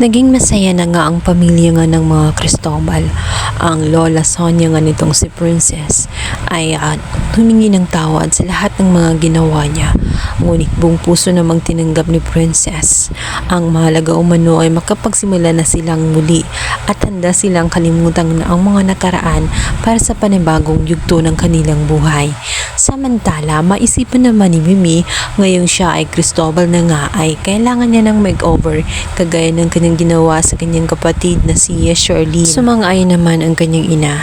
Naging masaya na nga ang pamilya nga ng mga Cristobal. Ang lola Sonia nga nitong si Princess ay uh, humingi ng tawad sa lahat ng mga ginawa niya. Ngunit buong puso namang tinanggap ni Princess. Ang mahalaga umano ay makapagsimula na silang muli at handa silang kalimutan na ang mga nakaraan para sa panibagong yugto ng kanilang buhay. Samantala, maisipan naman ni Mimi ngayong siya ay Cristobal na nga ay kailangan niya ng makeover kagaya ng kanyang ginawa sa kanyang kapatid na si Shirley. Sumang-ayon naman ang kanyang ina.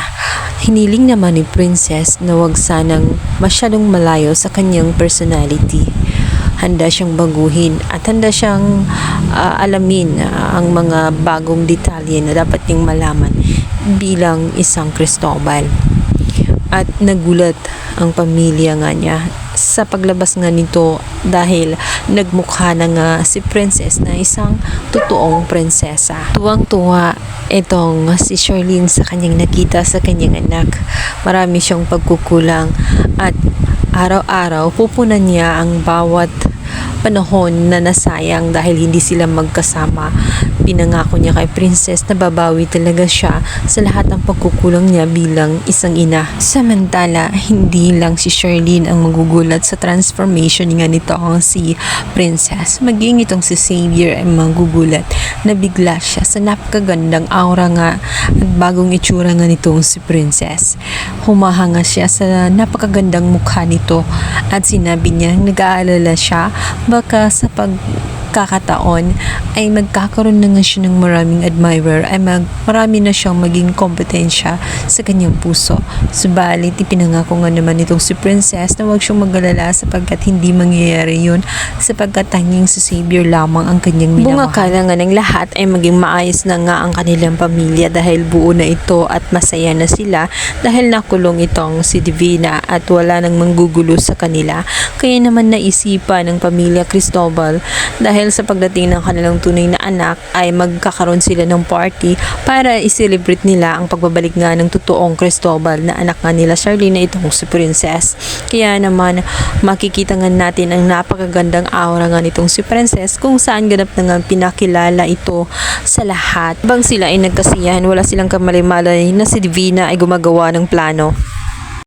Hiniling naman ni Princess na wag sanang masyadong malayo sa kanyang personality. Handa siyang baguhin at handa siyang ah, alamin ah, ang mga bagong detalye na dapat niyang malaman bilang isang Cristobal. At nagulat ang pamilya nga niya sa paglabas nga nito dahil nagmukha na nga si Princess na isang totoong prinsesa. Tuwang-tuwa itong si Charlene sa kanyang nakita sa kanyang anak. Marami siyang pagkukulang at araw-araw pupunan niya ang bawat panahon na nasayang dahil hindi sila magkasama. Pinangako niya kay Princess na babawi talaga siya sa lahat ng pagkukulang niya bilang isang ina. Samantala, hindi lang si Charlene ang magugulat sa transformation nga nito ang si Princess. Maging itong si Xavier ay magugulat na bigla siya sa napakagandang aura nga at bagong itsura nga nitong si Princess. Humahanga siya sa napakagandang mukha nito. At sinabi niya nag-aalala siya baka sa pagkakataon ay magkakaroon na nga siya ng maraming admirer ay mag, marami na siyang maging kompetensya sa kanyang puso. Subalit, ipinangako nga naman itong si Princess na huwag siyang magalala sapagkat hindi mangyayari yun sapagkat tanging si Xavier lamang ang kanyang minamahal. Bungakala nga ng lahat ay maging maayos na nga ang kanilang pamilya dahil buo na ito at masaya na sila dahil nakulong itong si Divina at wala nang manggugulo sa kanila. Kaya naman naisipan ng pamilya Cristobal dahil sa pagdating ng kanilang tunay na anak ay magkakaroon sila ng party para i-celebrate nila ang pagbabalik nga ng totoong Cristobal na anak nga nila Charlene na itong si Princess. Kaya naman makikita nga natin ang napakagandang aura nga nitong si Princess kung saan ganap na nga pinakilala ito sa lahat. Bang sila ay nagkasiyahan, wala silang kamalimalay na si Divina ay gumagawa ng plano.